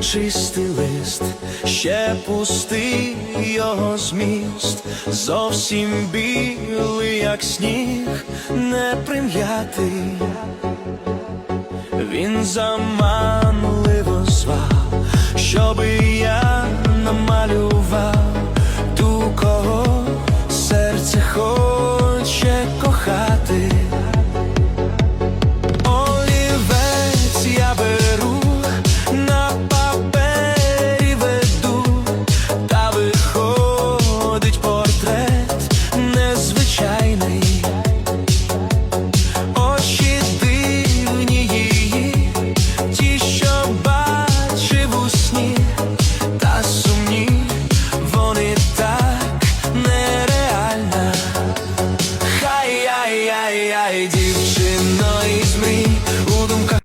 чистий лист, ще пустий його зміст, зовсім білий, як сніг, не прим'ятий. Він заманливо звав, щоби я намалював I do.